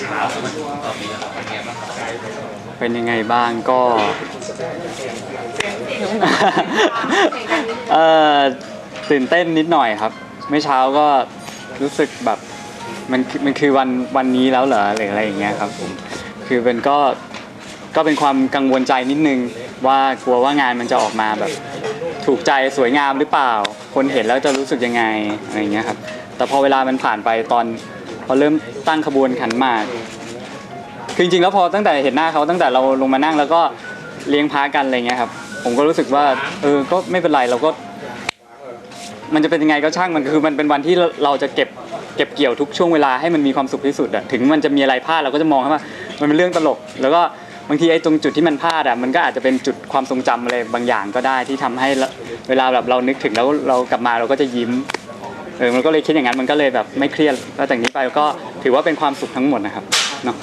เช้ามาถึงตอปีนะครับเป็นไงบ้างครับเป็นยังไงบ้างก็ เออตื่นเต้นนิดหน่อยครับ เมื่อเช้าก็รู้สึกแบบมันมันคือวันวันนี้แล้วเหรอหรืออะไรอย่างเงี้ยครับผมคือเป็นก็ก็เป็นความกังวลใจนิดนึงว่ากลัวว่างานมันจะออกมาแบบ ถูกใจสวยงามหรือเปล่า คนเห็นแล้วจะรู้สึกยังไงอะไรอย่างเงี้ยครับแต่พอเวลามันผ่านไปตอน พอเริ่มตั้งขบวนขันหมากคือจริงๆแล้วพอตั้งแต่เห็นหน้าเขาตั้งแต่เราลงมานั่งแล้วก็เลี้ยงพากันอะไรเงี้ยครับ ผมก็รู้สึกว่า เออก็ไม่เป็นไรเราก็ มันจะเป็นยังไงก็ช่างมันคือมันเป็นวันที่เราจะเก็บเก็บเกี่ยวทุกช่วงเวลาให้มันมีความสุขที่สุดอะถึงมันจะมีอะไรพลาดเราก็จะมองว่ามันเป็นเรื่องตลก แล้วก็บางทีไอ้ตรงจุดที่มันพลาดอะมันก็อาจจะเป็นจุดความทรงจำอะไรบางอย่างก็ได้ที่ทำให้เราเวลาแบบเรานึกถึงแล้วเรากลับมาเราก็จะยิ้ม เออมันก็เลยคิดอย่างนั้นมันก็เลยแบบไม่เครียดแล้วจากนี้ไปก็ถือว่าเป็นความสุขทั้งหมดนะครับเนาะ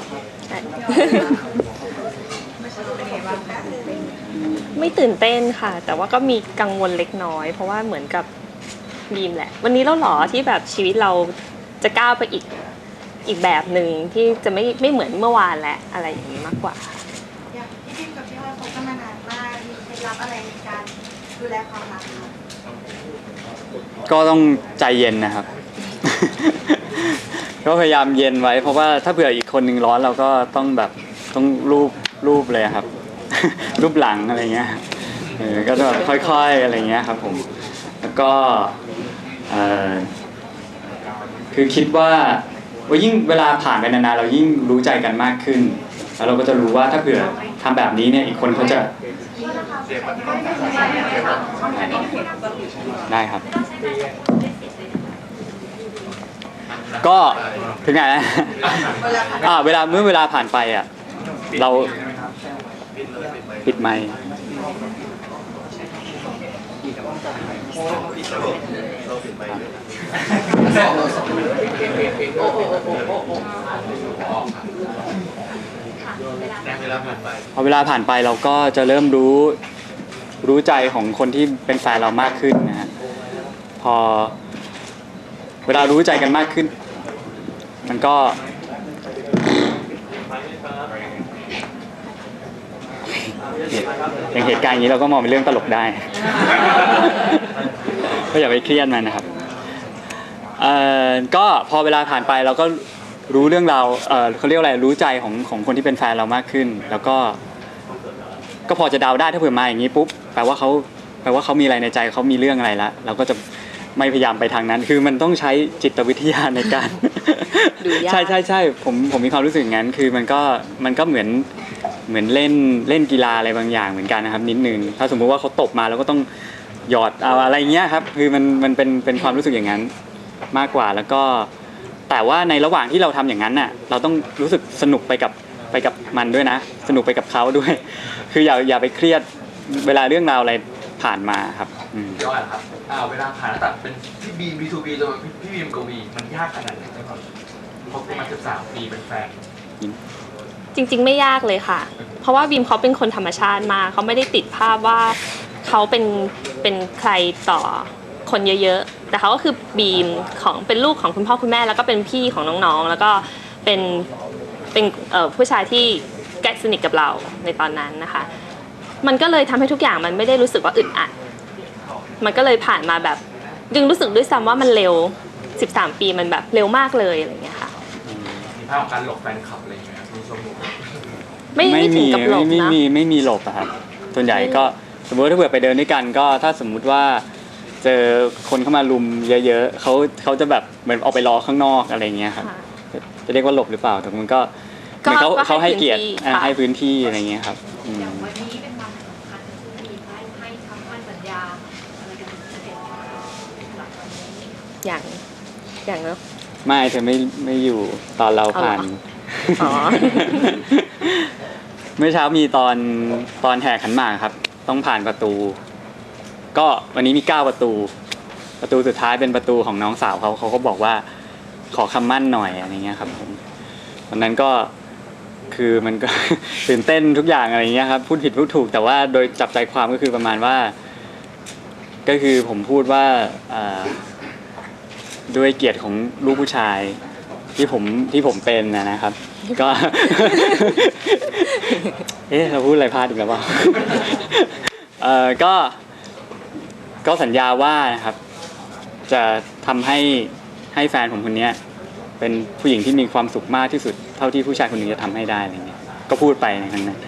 ไม่ตื่นเต้นค่ะ แต่ว่าก็มีกังวลเล็กน้อย เพราะว่าเหมือนกับบีมแหละ วันนี้เราหรอที่แบบชีวิตเราจะก้าวไปอีกอีกแบบหนึ่งที่จะไม่ไม่เหมือนเมื่อวานและอะไรอย่างนี้มากกว่าอย่างพี่พิมกับพี่อ้อยคบกันมานานมากมีเคล็ดลับอะไรในการดูแลความรักคะ ก็ต้องใจเย็นนะครับ ก็พยายามเย็นไว้ เพราะว่าถ้าเผื่ออีกคนหนึ่งร้อนเราก็ต้องแบบต้องรูปรูปเลยครับ รูปหลังอะไรเงี้ยเออก็จะแบบค่อยๆอะไรเงี้ยครับผมแล้วก็คือคิดว่าว่ายิ่งเวลาผ่านไปนานๆเรายิ่งรู้ใจกันมากขึ้น แล้วเราก็จะรู้ว่าถ้าเผื่อทำแบบนี้เนี่ยอีกคนเขาจะ ได้ครับ ก็ถึงไหนนะอ่าเวลาเมื่อเวลาผ่านไปอะ เราปิดไมค์ พอเวลาผ่านไปเราก็จะเริ่มรู้รู้ใจของคนที่เป็นแฟนเรามากขึ้นนะฮะพอเวลารู้ใจกันมากขึ้น มันก็ อย่างเหตุการณ์อย่างนี้เราก็มองเป็นเรื่องตลกได้ ก็อย่าไปเครียดมันนะครับเอ่อก็พอเวลาผ่านไปเราก็ รู้เรื่องราวเอ่อเขาเรียกว่าอะไรรู้ใจของของคนที่เป็นแฟนเรามากขึ้น แล้วก็ ก็พอจะเดาได้ถ้าเผื่อมาอย่างนี้ปุ๊บแปลว่าเขาแปลว่าเขามีอะไรในใจเขามีเรื่องอะไรละเราก็จะไม่พยายามไปทางนั้น คือมันต้องใช้จิตวิทยาในการดูยากใช่ใช่ใช่ผมผมมีความรู้สึกอย่างนั้น คือมันก็มันก็เหมือนเหมือนเล่นเล่นกีฬาอะไรบางอย่างเหมือนกันนะครับ นิดนึงถ้าสมมุติว่าเขาตบมาแล้วก็ต้องหยอดเอาอะไรเงี้ยครับ คือมันมันเป็นเป็นความรู้สึกอย่างนั้นมากกว่าแล้วก็ แต่ว่าในระหว่างที่เราทำอย่างนั้นน่ะ เราต้องรู้สึกสนุกไปกับไปกับมันด้วยนะ สนุกไปกับเขาด้วย คืออย่าอย่าไปเครียดเวลาเรื่องราวอะไรผ่านมาครับอืมย้อนครับอ่าเวลาผ่านตั้งแต่เป็นพี่บีบีทูบีจนมาพี่บีมกับวีมันยากขนาดไหนครับคบกันมาสิบสามปีเป็นแฟนจริง ๆ ไม่ยากเลยค่ะ เพราะว่าบีมเขาเป็นคนธรรมชาติมากเขาไม่ได้ติดภาพว่าเขาเป็นเป็นใครต่อ คนเยอะๆ แต่เขาก็คือบีมของเป็นลูกของคุณพ่อคุณแม่แล้วก็เป็นพี่ของน้องๆ แล้วก็เป็นเป็นเอ่อผู้ชายที่ใกล้สนิทกับเราในตอนนั้นนะคะ มันก็เลยทำให้ทุกอย่างมันไม่ได้รู้สึกว่าอึดอัด มันก็เลยผ่านมาแบบยังรู้สึกด้วยซ้ำว่ามันเร็ว 13 ปีมันแบบเร็วมากเลยอะไรอย่างเงี้ยค่ะมีภาพของการหลบแฟนคลับอะไรอย่างเงี้ยมีชมรมไม่ไม่ถึงกับหลบไม่นะมีไม่มีหลบอะครับส่วนใหญ่ก็สมมติถ้าเผื่อไปเดินด้วยกันก็ถ้าสมมุติว่า เจอคนเข้ามาลุมเยอะๆเขาเขาจะแบบเหมือนออกไปรอข้างนอกอะไรเงี้ยครับค่ะจะเรียกว่าหลบหรือเปล่าแต่มันก็เหก็มือนเขาก็ให้เขาให้เกียรติพื้นที่อ่าค่ะ ให้พื้นที่อะไรเงี้ยครับอืม อย่างวันนี้เป็นวันสำคัญที่มีให้ให้คำมั่นสัญญาอะไรกันพิเศษไหมคะหลังจากนี้ อย่างอย่างเนอะไม่เธอไม่ไม่อยู่ตอนเราเอาเหรอผ่านอ๋อ เมื่อเช้ามีตอนตอนแห่ขันหมากครับ ต้องผ่านประตู ก็วันนี้มีเก้าประตู ประตูสุดท้ายเป็นประตูของน้องสาวเขาเขาก็บอกว่าขอคำมั่นหน่อยอะไรเงี้ยครับผมวันนั้นก็คือมันก็ ตื่นเต้นทุกอย่างอะไรเงี้ยครับพูดผิดพูดถูก แต่ว่าโดยจับใจความก็คือประมาณว่า ก็คือผมพูดว่าอ่าด้วยเกียรติของลูกผู้ชายที่ผมที่ผมเป็นนะนะครับ ก็ เอ๊ะเราพูดอะไรพลาดอีกแล้วเปล่าเอ่อก็ ก็สัญญาว่านะครับ จะทำให้ให้แฟนผมคนเนี้ยเป็นผู้หญิงที่มีความสุขมากที่สุด เท่าที่ผู้ชายคนหนึ่งจะทำให้ได้อะไรเงี้ยก็พูดไปในครั้งนั้น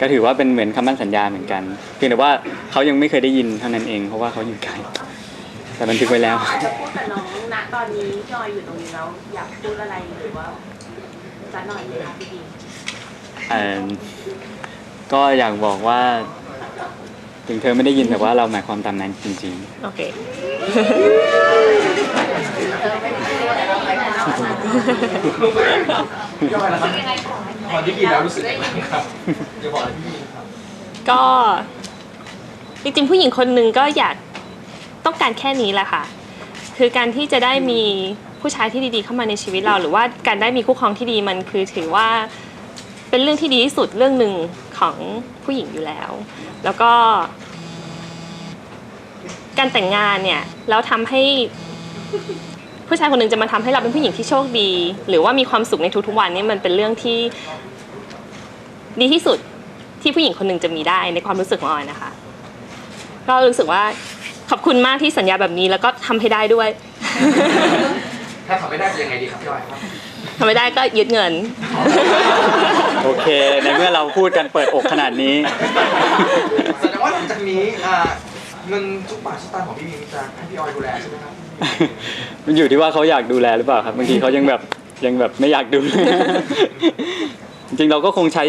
ก็ถือว่าเป็นเหมือนคำมั่นสัญญาเหมือนกัน เพียงแต่ว่าเขายังไม่เคยได้ยินเท่านั้นเอง เพราะว่าเขาอยู่ไกลแต่บันทึกไว้แล้วจะพูดกับน้องณตอนนี้พี่ออยอยู่ตรงนี้แล้วอยากพูดอะไรหรือว่าจะหน่อยไหมคะพี่บีมเอ่อก็อยากบอกว่า ถึงเธอไม่ได้ยินแต่ว่าเราหมายความตามนั้นจริงโอเค ย่อยนะครับพอที่กินแล้วรู้สึกยังไงครับอย่าบอกอะไรพี่บีมครับก็จริงๆผู้หญิงคนหนึ่งก็อยากต้องการแค่นี้แหละค่ะ คือการที่จะได้มีผู้ชายที่ดีๆเข้ามาในชีวิตเรา หรือว่าการได้มีคู่ครองที่ดีมันคือถือว่า เป็นเรื่องที่ดีที่สุดเรื่องหนึ่งของผู้หญิงอยู่แล้ว แล้วก็ การแต่งงานเนี่ยแล้วทำให้ผู้ชายคนหนึ่งจะมาทำให้เราเป็นผู้หญิงที่โชคดี หรือว่ามีความสุขในทุกๆวันนี่มันเป็นเรื่องที่ดีที่สุดที่ผู้หญิงคนหนึ่งจะมีได้ในความรู้สึกของออยนะคะ ก็รู้สึกว่าขอบคุณมากที่สัญญาแบบนี้แล้วก็ทำให้ได้ด้วย ถ้าทำไม่ได้จะยังไงดีครับพี่อ้อยครับ ทำไม่ได้ก็ยึดเงินๆ โอเค ในเมื่อเราพูดกันเปิดอกขนาดนี้ แสดงว่าหลังจากนี้อ่าเงินทุกบาททุกสตางค์ของพี่บีมจะให้พี่ออยดูแลใช่ไหมครับมันอยู่ที่ว่าเขาอยากดูแลหรือเปล่าครับบางทีเขายังแบบยังแบบไม่อยากดู จริงๆเราก็คงใช้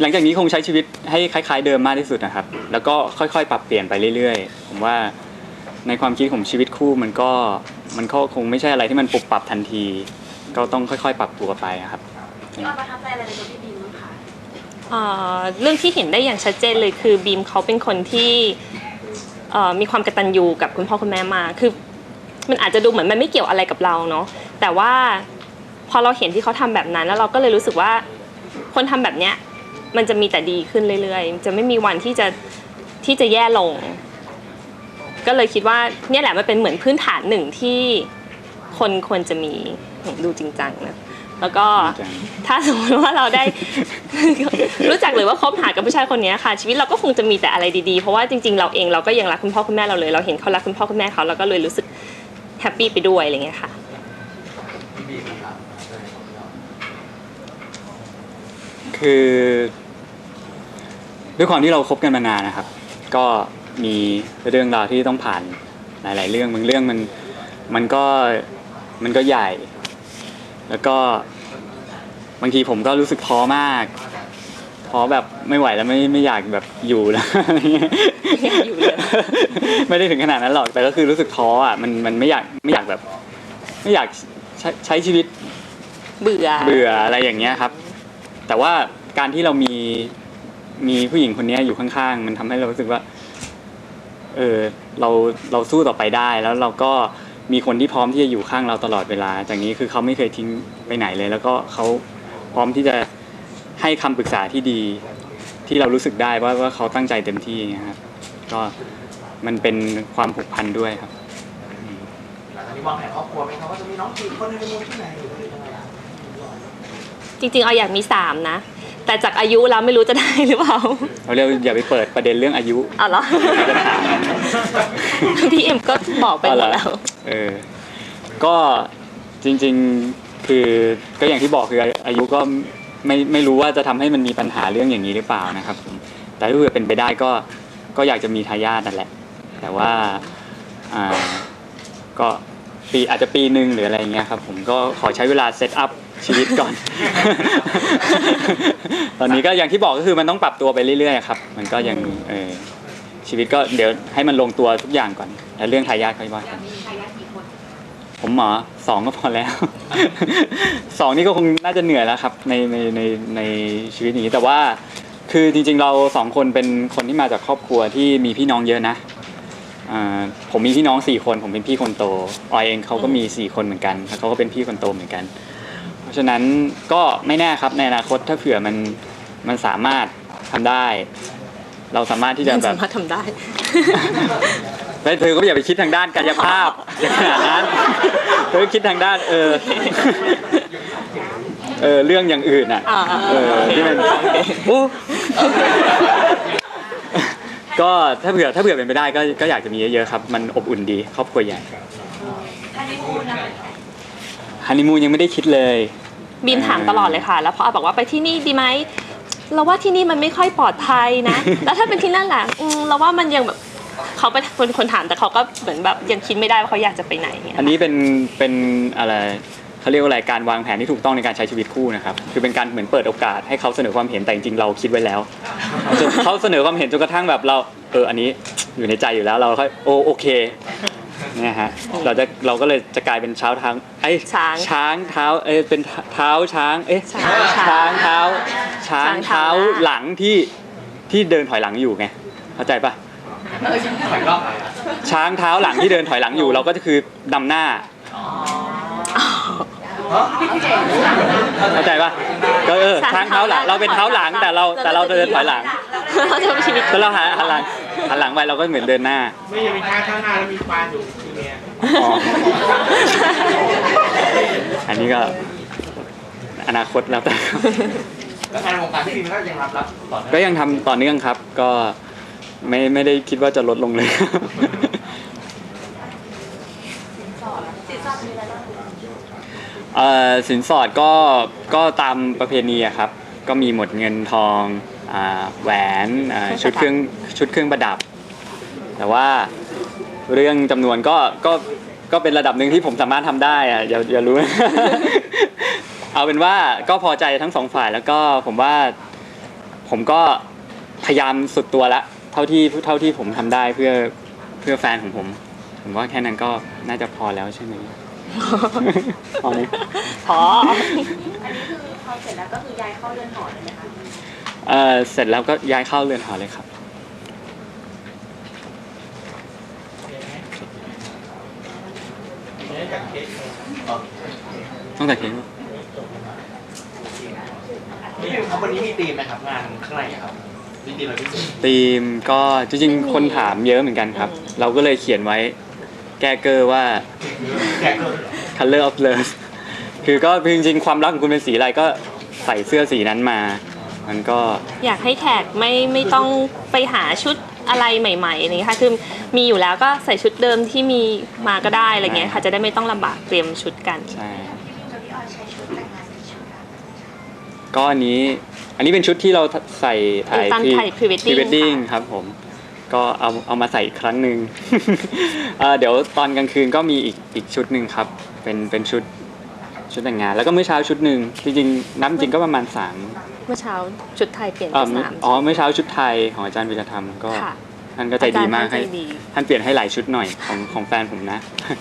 หลังจากนี้คงใช้ชีวิตให้คล้าย ๆ เดิมมากที่สุดนะครับ แล้วก็ค่อยๆ ปรับเปลี่ยนไปเรื่อยๆ ผมว่าในความคิดของชีวิตคู่มันก็มันก็คงไม่ใช่อะไรที่มันปรับปรับทันที ก็ต้องค่อย ๆ ปรับตัวไปอะครับ พี่ออยประทับใจอะไรในตัวพี่บีมบ้างคะเอ่อเรื่องที่เห็นได้อย่างชัดเจนเลยคือบีมเขาเป็นคนที่เอ่อมีความกตัญญูกับคุณพ่อคุณแม่มากคือ มันอาจจะดูเหมือนมันไม่เกี่ยวอะไรกับเราเนาะแต่ว่าพอเราเห็นที่เขาทำแบบนั้น แล้วเราก็เลยรู้สึกว่าคนทำแบบเนี้ยมันจะมีแต่ดีขึ้นเรื่อยๆ จะไม่มีวันที่จะที่จะแย่ลง ก็เลยคิดว่าเนี่ยแหละมันเป็นเหมือนพื้นฐานหนึ่งที่คนควรจะมีดูจริงจังนะ แล้วก็จริงจังถ้าสมมติว่าเราได้ รู้จักหรือว่าคบหากับผู้ชายคนนี้ค่ะ ชีวิตเราก็คงจะมีแต่อะไรดีๆ เพราะว่าจริงๆเราเองเราก็ยังรักคุณพ่อคุณแม่เราเลย เราเห็นเขารักคุณพ่อคุณแม่เขาเราก็เลยรู้สึกแฮปปี้ไปด้วยอะไรเงี้ยค่ะพี่บีมนะครับใช่ครับพี่อ้อยคือด้วยความที่เราคบกันมานานนะครับ ก็มีเรื่องราวที่ต้องผ่านหลาย ๆ เรื่องบางเรื่องมันมันก็มันก็ใหญ่ แล้วก็ บางทีผมก็รู้สึกท้อมากท้อแบบไม่ไหวแล้วไม่ไม่อยากแบบอยู่แล้วไม่อยากอยู่เลยไม่ได้ถึงขนาดนั้นหรอกแต่ก็คือรู้สึกท้ออะมันมันไม่อยากไม่อยากแบบ ไม่อยากใช้ใช้ชีวิตเบื่อเบื่ออะไรอย่างเงี้ยครับ แต่ว่าการที่เรามีมีผู้หญิงคนเนี้ยอยู่ข้างๆ มันทำให้เรารู้สึกว่า เออเราเราสู้ต่อไปได้แล้วเราก็มีคนที่พร้อมที่จะอยู่ข้างเราตลอดเวลา จากนี้คือเขาไม่เคยทิ้งไปไหนเลย แล้วก็เขา พร้อมที่จะให้คำปรึกษาที่ดีที่เรารู้สึกได้ว่าว่าเขาตั้งใจเต็มที่อย่างเงี้ยครับก็มันเป็นความผูกพันด้วยครับ หลังจากนี้วางแผนครอบครัวไหมครับว่าจะมีน้องกี่คนในเมืองที่ไหนหรือว่ายังไงครับจริงๆเอาอยากมีสามนะ แต่จากอายุเราไม่รู้จะได้หรือเปล่าเราเรียกอย่าไปเปิดประเด็นเรื่องอายุเอาเหรอ พี่เอ็มก็บอกไปหมดแล้ว เออ ก็จริงๆ คือก็อย่างที่บอกคืออายุก็ไม่ไม่รู้ว่าจะทำให้มันมีปัญหาเรื่องอย่างนี้หรือเปล่านะครับผมแต่ถ้าเกิดเป็นไปได้ก็ก็อยากจะมีทายาทนั่นแหละ แต่ว่าอ่าก็ปีอาจจะปีหนึ่งหรืออะไรเงี้ยครับผมก็ขอใช้เวลาเซตอัพชีวิตก่อน ตอนนี้ก็อย่างที่บอกก็คือมันต้องปรับตัวไปเรื่อยๆครับ มันก็ยังเออชีวิตก็เดี๋ยวให้มันลงตัวทุกอย่างก่อนแล้วเรื่องทายาทค่อยว่ากัยาน ผมหมอสองก็พอแล้ว สองนี่ก็คงน่าจะเหนื่อยแล้วครับ ในในในในชีวิตนี้แต่ว่าคือจริงๆเราสองคนเป็นคนที่มาจากครอบครัวที่มีพี่น้องเยอะนะอ่าผมมีพี่น้องสี่คน ผมเป็นพี่คนโตออยเองเขาก็มีสี่คนเหมือนกันแล้วเขาก็เป็นพี่คนโตเหมือนกัน เพราะฉะนั้นก็ไม่แน่ครับในอนาคตถ้าเผื่อมันมันสามารถทำได้ เราสามารถที่จะแบบสามารถทำได้ ไม่เธอก็อย่าไปคิดทางด้านกายภาพอย่างขนาดนั้นเธอคิดทางด้านเออเออเรื่องอย่างอื่นอะอ่าเออที่มันโอ้ก็ถ้าเผื่อถ้าเผื่อเป็นไปได้ก็ก็อยากจะมีเยอะๆครับ มันอบอุ่นดีครอบครัวใหญ่ฮันนีมูนนะคะฮันนีมูนยังไม่ได้คิดเลยบีมถามตลอดเลยค่ะ แล้วพออาบอกว่าไปที่นี่ดีไหมเราว่าที่นี่มันไม่ค่อยปลอดภัยนะ แล้วถ้าเป็นที่นั่นล่ะอืมเราว่ามันยังแบบ เขาเป็นคนถามแต่เขาก็เหมือนแบบยังคิดไม่ได้ว่าเขาอยากจะไปไหนเงี้ยอันนี้เป็นเป็นอะไรเขาเรียกว่าอะไรการวางแผนที่ถูกต้องในการใช้ชีวิตคู่นะครับคือเป็นการเหมือนเปิดโอกาสให้เขาเสนอความเห็นแต่จริงๆเราคิดไว้แล้วจนเขาเสนอความเห็นจนกระทั่งแบบเราเอออันนี้อยู่ในใจอยู่แล้วเราค่อยโอโอเคเนี่ยฮะเราจะเราก็เลยจะกลายเป็นเช้าทางไอ้ยช้างช้างเท้าเอ้ยเป็นเท้าช้างเอ๊ะช้างช้างเท้าช้างช้างเท้าเท้าหลังที่ที่เดินถอยหลังอยู่ไงเข้าใจปะ ถอยรอบช้างเท้าหลังที่เดินถอยหลังอยู่เราก็จะคือนำหน้าเข้าใจปะก็เออช้างเท้าหลังเราเป็นเท้าหลังแต่เราแต่เราเดินถอยหลังเราจะมีชีวิตแล้วเราหันหันหลังหันหลังไปเราก็เหมือนเดินหน้า ไม่ยังมีช้างข้างหน้าแล้วมีควานอยู่ทีเนี้ยอ๋อ อันนี้ก็อนาคตแล้วแต่ แล้วงานวงการพี่บีมก็ยังรับรับต่อเนื่อง ก็ยังทำต่อเนื่องครับ ก็ ไม่ไม่ได้คิดว่าจะลดลงเลยสินสอดมีอะไรบ้างเอ่อสินสอดก็ก็ตามประเพณีอะครับ ก็มีหมดเงินทองอ่าแหวนอ่าชุดเครื่องชุดเครื่องประดับ แต่ว่าเรื่องจำนวนก็ก็ก็เป็นระดับหนึ่งที่ผมสามารถทำได้อะอย่าอย่ารู้ เอาเป็นว่าก็พอใจทั้งสองฝ่ายแล้วก็ผมว่าผมก็พยายามสุดตัวละ เท่าที่เท่าที่ผมทำได้เพื่อเพื่อแฟนของผม ผมว่าแค่นั้นก็น่าจะพอแล้วใช่ไหมพอไหมพออันนี้คือพอเสร็จแล้วก็คือย้ายเข้าเรือนหอเลยไหมคะเอ่อเสร็จแล้วก็ย้ายเข้าเรือนหอเลยครับต้องแต่เค้กพี่บีมครับวันนี้มีธีมไหมครับงานข้างในอะครับ มีธีมอะไรพิเศษธีมก็จริงไม่มีๆคนถามเยอะเหมือนกันครับอืมเราก็เลยเขียนไว้แก้เกอร์ว่าแขกเกิน color of love คือก็จริงๆ ความรักของคุณเป็นสีอะไรก็ใส่เสื้อสีนั้นมา มันก็ อยากให้แขกไม่ไม่ต้องไปหาชุดอะไรใหม่ๆอะไรอย่างเงี้ยค่ะคือมีอยู่แล้วก็ใส่ชุดเดิมที่มีมาก็ได้อะไรเงี้ยค่ะจะได้ไม่ต้องลำบากเตรียมชุดกัน ใช่ก็อันนี้ อันนี้เป็นชุดที่เราใส่ถ่ายตอนถ่าย pre-wedding pre-wedding ค่ะครับผมก็เอาเอามาใส่อีกครั้งหนึ่งเอ่อเดี๋ยวตอนกลางคืนก็มีอีกอีกชุดหนึ่งครับ เป็นเป็นชุดชุดแต่งงาน แล้วก็เมื่อเช้าชุดหนึ่งจริงๆนับจริงก็ประมาณสามเมื่อเช้าชุดไทยเปลี่ยนเอ่ไปอสามอ๋อเมื่อเช้าชุดไทยของอาจารย์วิจธรรมก็ค่ะท่านก็ใจดีมากอาจารย์ท่านให้ใจดีท่านเปลี่ยนให้หลายชุดหน่อยของของแฟนผมนะครับ